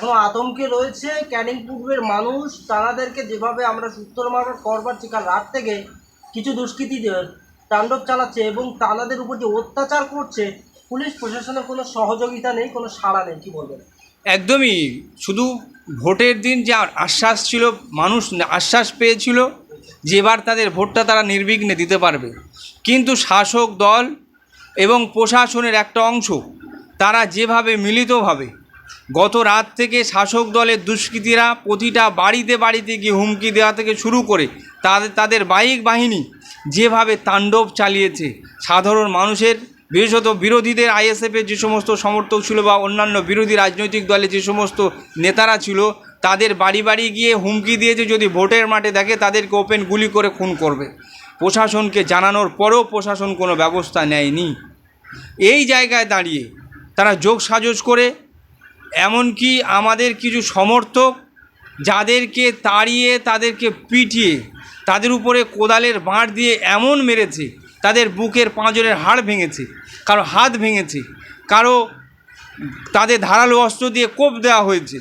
এখনও আতঙ্কে রয়েছে, ক্যানিং পূর্বের মানুষ, তারাদেরকে যেভাবে আমরা সূত্র মারফত করবার চিকার রাত থেকে কিছু দুষ্কৃতীদের তাণ্ডব চালাচ্ছে এবং তানাদের উপর যে অত্যাচার করছে, পুলিশ প্রশাসনের কোনো সহযোগিতা নেই, কোনো সাড়া নেই, কী বলবেন? একদমই, শুধু ভোটের দিন যে আশ্বাস ছিল, মানুষ আশ্বাস পেয়েছিল যে এবার তাদের ভোটটা তারা নির্বিঘ্নে দিতে পারবে। কিন্তু শাসক দল এবং প্রশাসনের একটা অংশ, তারা যেভাবে মিলিতভাবে গত রাত থেকে শাসক দলের দুষ্কৃতীরা প্রতিটা বাড়িতে বাড়িতে গিয়ে হুমকি দেওয়া থেকে শুরু করে তাদের তাদের বাইক বাহিনী যেভাবে তাণ্ডব চালিয়েছে, সাধারণ মানুষের, বিশেষত বিরোধীদের আইএসএফের যে সমস্ত সমর্থক ছিল বা অন্যান্য বিরোধী রাজনৈতিক দলে যে সমস্ত নেতারা ছিল, তাদের বাড়ি বাড়ি গিয়ে হুমকি দিয়েছে, যদি ভোটের মাঠে দেখে তাদেরকে ওপেন গুলি করে খুন করবে। প্রশাসনকে জানানোর পরেও প্রশাসন কোনো ব্যবস্থা নেয়নি। এই জায়গায় দাঁড়িয়ে তারা যোগ সাজস করে এমনকি আমাদের কিছু সমর্থক যাদেরকে তাড়িয়ে, তাদেরকে পিটিয়ে, তাদের উপরে কোদালের বাঁট দিয়ে এমন মেরেছে, তাদের বুকের পাঁজরের হাড় ভেঙেছে, কারও হাত ভেঙেছে, কারও তাদের ধারালো অস্ত্র দিয়ে কোপ দেওয়া হয়েছে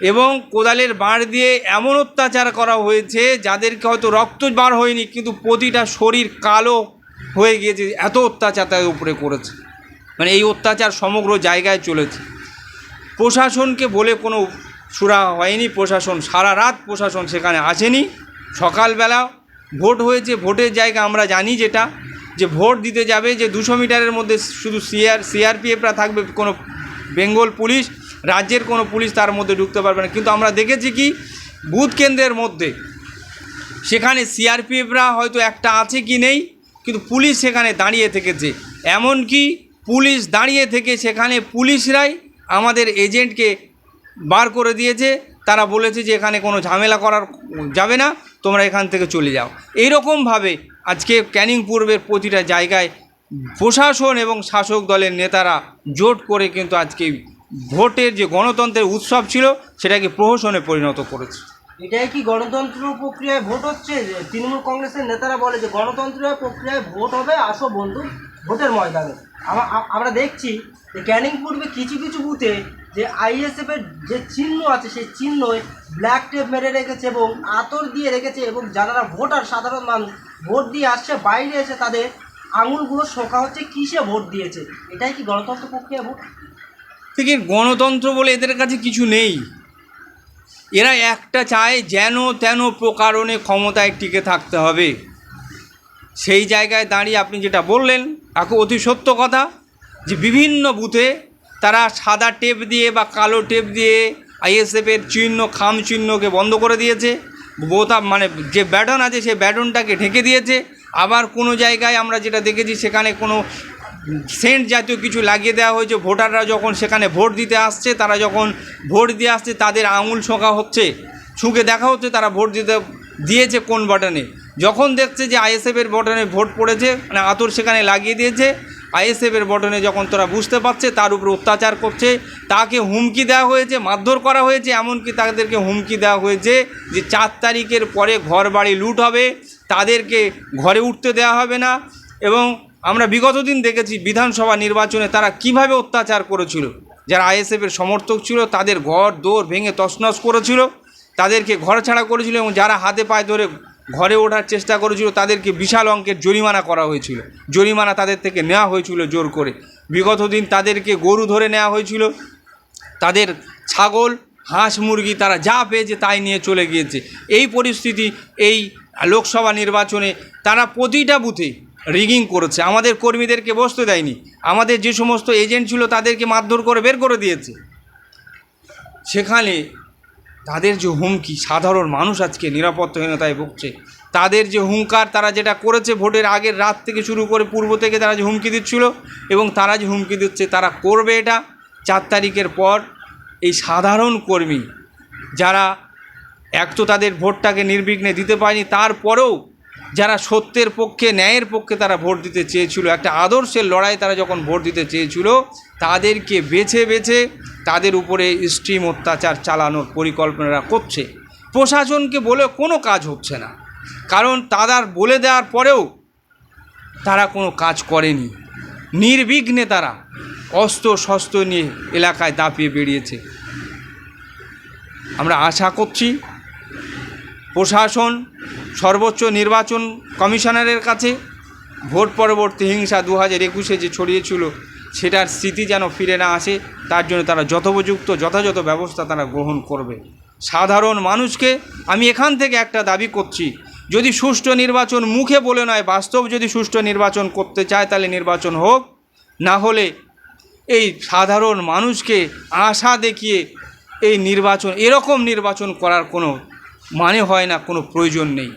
এবং কোদালের বাঁট দিয়ে এমন অত্যাচার করা হয়েছে যাদেরকে হয়তো রক্ত বার হয়নি, কিন্তু প্রতিটা শরীর কালো হয়ে গিয়েছে, এত অত্যাচার তাদের উপরে করেছে। মানে এই অত্যাচার সমগ্র জায়গায় চলেছে। প্রশাসনকে বলে কোনো সুরা হয়নি, প্রশাসন সারা রাত প্রশাসন সেখানে আসেনি। সকালবেলা ভোট হয়েছে, ভোটের জায়গা আমরা জানি যেটা, যে ভোট দিতে যাবে, যে দুশো মিটারের মধ্যে শুধু সিআর, সিআরপিএফরা থাকবে, কোনো বেঙ্গল পুলিশ, রাজ্যের কোনো পুলিশ তার মধ্যে ঢুকতে পারবে না। কিন্তু আমরা দেখেছি কি, বুথ কেন্দ্রের মধ্যে, সেখানে সিআরপিএফরা হয়তো একটা আছে কি নেই, কিন্তু পুলিশ সেখানে দাঁড়িয়ে থেকেছে। এমনকি পুলিশ দাঁড়িয়ে থেকে সেখানে পুলিশরাই আমাদের এজেন্টকে বার করে দিয়েছে, তারা বলেছে যে এখানে কোনো ঝামেলা করার যাবে না, তোমরা এখান থেকে চলে যাও। এইরকমভাবে আজকে ক্যানিং পূর্বের প্রতিটা জায়গায় প্রশাসন এবং শাসক দলের নেতারা জোট করে কিন্তু আজকে ভোটের যে গণতন্ত্রের উৎসব ছিল, সেটাকে প্রহসনে পরিণত করেছে। এটাই কি গণতন্ত্র প্রক্রিয়ায় ভোট হচ্ছে? তৃণমূল কংগ্রেসের নেতারা বলে যে গণতন্ত্র প্রক্রিয়ায় ভোট হবে, আসো বন্ধু, ভোটের ময়দানে। আমরা দেখছি যে ক্যানিং পূর্বে কিছু কিছু বুথে যে আইএসএফ এর যে চিহ্ন আছে, সেই চিহ্নই ব্ল্যাক টেপ মেরে রেখেছে এবং আতর দিয়ে রেখেছে এবং যারা ভোটার, সাধারণ মানুষ, ভোট দিয়ে আসছে, বাইরে এসে তাদের আঙুলগুলো শোকা হচ্ছে, কিসে ভোট দিয়েছে? এটাই কি গণতন্ত্র প্রক্রিয়া ভোট? থেকে গণতন্ত্র বলে এদের কাছে কিছু নেই। এরা একটা চায় যেন তেন প্রকারণে ক্ষমতায় টিকে থাকতে হবে। সেই জায়গায় দাঁড়িয়ে আপনি যেটা বললেন অতি সত্য কথা, যে বিভিন্ন বুথে তারা সাদা টেপ দিয়ে বা কালো টেপ দিয়ে আইএসএফের চিহ্ন, খাম চিহ্নকে বন্ধ করে দিয়েছে। বোতাম মানে যে ব্যাটন আছে, সেই ব্যাটনটাকে ঢেকে দিয়েছে। আবার কোনো জায়গায় আমরা যেটা দেখেছি, সেখানে কোনো সেন্ট জাতীয় কিছু লাগিয়ে দেওয়া হয়েছে। ভোটাররা যখন সেখানে ভোট দিতে আসছে, তারা যখন ভোট দিয়ে আসছে, তাদের আঙুল শোঁকা হচ্ছে। ছুঁকে দেখা হচ্ছে, তারা ভোট দিতে দিয়েছে কোন বাটনে যখন দেখছে যে আইএসএফের বটনে ভোট পড়েছে মানে আতর সেখানে লাগিয়ে দিয়েছে আইএসএফের বটনে যখন তারা বুঝতে পারছে, তার উপর অত্যাচার করছে, তাকে হুমকি দেওয়া হয়েছে, মারধর করা হয়েছে, এমনকি তাদেরকে হুমকি দেওয়া হয়েছে যে চার তারিখের পরে ঘর বাড়ি লুট হবে, তাদেরকে ঘরে উঠতে দেওয়া হবে না। এবং আমরা বিগত দিন দেখেছি, বিধানসভা নির্বাচনে তারা কীভাবে অত্যাচার করেছিল। যারা আইএসএফের সমর্থক ছিল, তাদের ঘর দৌড় ভেঙে তছনছ করেছিল, তাদেরকে ঘর ছাড়া করেছিল এবং যারা হাতে পায়ে ধরে ঘরে ওঠার চেষ্টা করেছিল, তাদেরকে বিশাল অঙ্কের জরিমানা করা হয়েছিল। জরিমানা তাদের থেকে নেওয়া হয়েছিল জোর করে। বিগত দিন তাদেরকে গরু ধরে নেওয়া হয়েছিল। তাদের ছাগল, হাঁস, মুরগি, তারা যা পেয়েছে তাই নিয়ে চলে গিয়েছে। এই পরিস্থিতি, এই লোকসভা নির্বাচনে তারা প্রতিটা বুথে রিগিং করেছে। আমাদের কর্মীদেরকে বসতে দেয়নি। আমাদের যে সমস্ত এজেন্ট ছিল তাদেরকে মারধর করে বের করে দিয়েছে। সেখানে তাদের যে হুমকি, সাধারণ মানুষ আজকে নিরাপত্তাহীনতায় ভুগছে। তাদের যে হুঙ্কার, তারা যেটা করেছে ভোটের আগের রাত থেকে শুরু করে পূর্ব থেকে তারা যে হুমকি দিচ্ছিল এবং তারা যে হুমকি দিচ্ছে, তারা করবে এটা। চার তারিখের পর এই সাধারণ কর্মী যারা এক তো তাদের ভোটটাকে নির্বিঘ্নে দিতে পারেনি, তারপরেও যারা সত্যের পক্ষে, ন্যায়ের পক্ষে তারা ভোট দিতে চেয়েছিল, একটা আদর্শের লড়াই তারা যখন ভোট দিতে চেয়েছিল, তাদেরকে বেছে বেছে তাদের উপরে স্ট্রিম অত্যাচার চালানোর পরিকল্পনারা করছে। প্রশাসনকে বলে কোনো কাজ হচ্ছে না। কারণ তাদের বলে দেওয়ার পরেও তারা কোনো কাজ করেনি। নির্বিঘ্নে তারা অস্ত্র শস্ত্র নিয়ে এলাকায় দাপিয়ে বেরিয়েছে আমরা আশা করছি প্রশাসন, সর্বোচ্চ নির্বাচন কমিশনারের কাছে ভোট পরবর্তী হিংসা দু হাজার একুশে যে ছড়িয়েছিল সেটার স্মৃতি যেন ফিরে না আসে, তার জন্য তারা যথোপযুক্ত, যথাযথ ব্যবস্থা তারা গ্রহণ করবে। সাধারণ মানুষকে আমি এখান থেকে একটা দাবি করছি, যদি সুষ্ঠু নির্বাচন মুখে বলে নয়, বাস্তব যদি সুষ্ঠু নির্বাচন করতে চায় তাহলে নির্বাচন হোক, না হলে এই সাধারণ মানুষকে আশা দেখিয়ে এই নির্বাচন, এরকম নির্বাচন করার কোনো মানে হয় না, কোনো প্রয়োজন নেই।